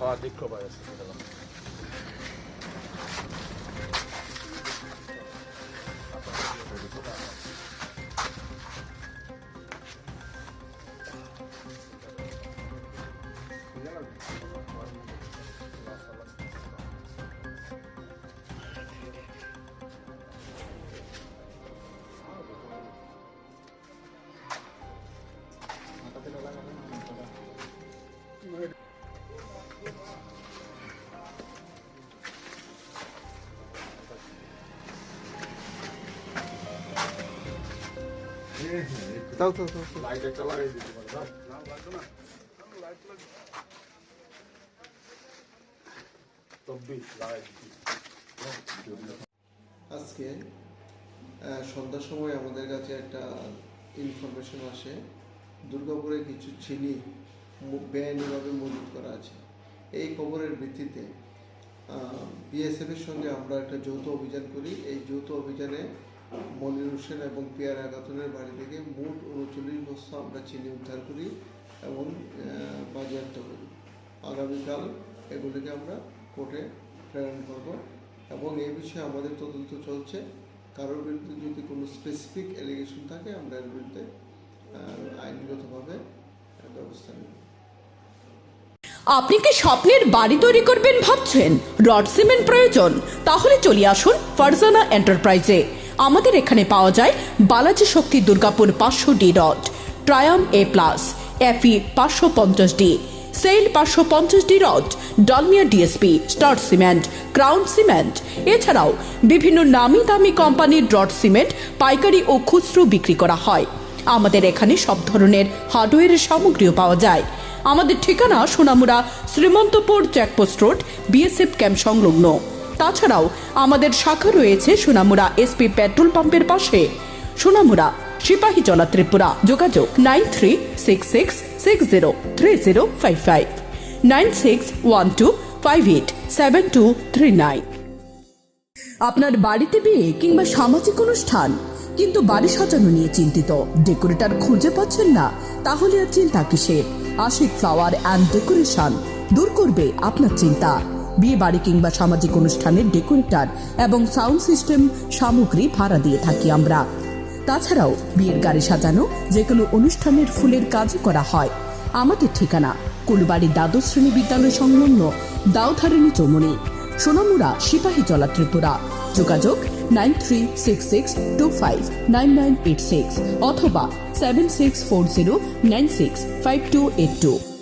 Aa dik kobayası. আজকে সন্ধ্যার সময় আমাদের কাছে একটা ইনফরমেশন আসে। দুর্গাপুরে কিছু চিনি বেআইনিভাবে মজুত করা আছে। এই খবরের ভিত্তিতে বিএসএফ এর সঙ্গে আমরা একটা যৌথ অভিযান করি। এই যৌথ অভিযানে মনির হোসেন এবং পিয়ারা খাতুনের বাড়ি থেকে মোট উনচল্লিশ বস্তা আমরা চিনি উদ্ধার করি এবং বাজেয়াপ্ত করি। আগামীকাল এগুলিকে আমরা কোর্টে প্রেরণ করব এবং এই বিষয়ে আমাদের তদন্ত চলছে। কারোর বিরুদ্ধে যদি কোনো স্পেসিফিক এলিগেশন থাকে, আমরা এর বিরুদ্ধে আইনগতভাবে ব্যবস্থা নেব। আপনি কি স্বপ্নের বাড়ি তৈরি করবেন ভাবছেন? রড সিমেন্ট প্রয়োজন? তাহলে চলে আসুন ফারজানা এন্টারপ্রাইজে। আমাদের এখানে পাওয়া যায় বালাজি শক্তি দুর্গাপুর পাঁচশো D rod, Triumph A plus এফি পাঁচশো পঞ্চাশ ডি, সেল পাঁচশো পঞ্চাশ D rod, Dalmia DSP, Star Cement, Crown Cement. এছাড়াও বিভিন্ন নামি দামি কোম্পানির রড সিমেন্ট, পাইকারি ও খুচরো বিক্রি করা হয়। আমাদের এখানে সব ধরনের হার্ডওয়্যারের সামগ্রীও পাওয়া যায়। আমাদের ঠিকানা Sonamura Srimantapur, checkpost road, BSF camp সংলগ্ন। তাছাড়াও আমাদের শাখা রয়েছে সোনামুড়া এসপি পেট্রোল পাম্পের পাশে। সোনামুড়া সিপাহী জলা ত্রিপুরা। যোগাযোগ nine three six six six zero three zero five five. Nine six one two five eight seven two three nine. আপনার বাড়িতে বিয়ে কিংবা সামাজিক অনুষ্ঠান, কিন্তু বাড়ি সাজানো নিয়ে চিন্তিত। ডেকোরেটর খুঁজে পাচ্ছেন না, তাহলে আর চিন্তা কিসের? আশিক ফ্লাওয়ার অ্যান্ড ডেকোরেশন, দূর করবে আপনার চিন্তা। বিয়ে বাড়ি কিংবা সামাজিক অনুষ্ঠানের ডেকোরেটর এবং সাউন্ড সিস্টেম সামগ্রী ভাড়া দিয়ে থাকি আমরা। তাছাড়াও বিয়ের গাড়ি সাজানো যে কোনো অনুষ্ঠানের ফুলের কাজও করা হয়। আমাদের ঠিকানা, কুলবাড়ি দ্বাদশ শ্রেণি বিদ্যালয় সংলগ্ন দাউধারিণী চৌমনি সোনামুড়া, সিপাহী জলা ত্রিপুরা। যোগাযোগ nine three six six two five nine nine eight six অথবা seven six four zero nine six five two eight two.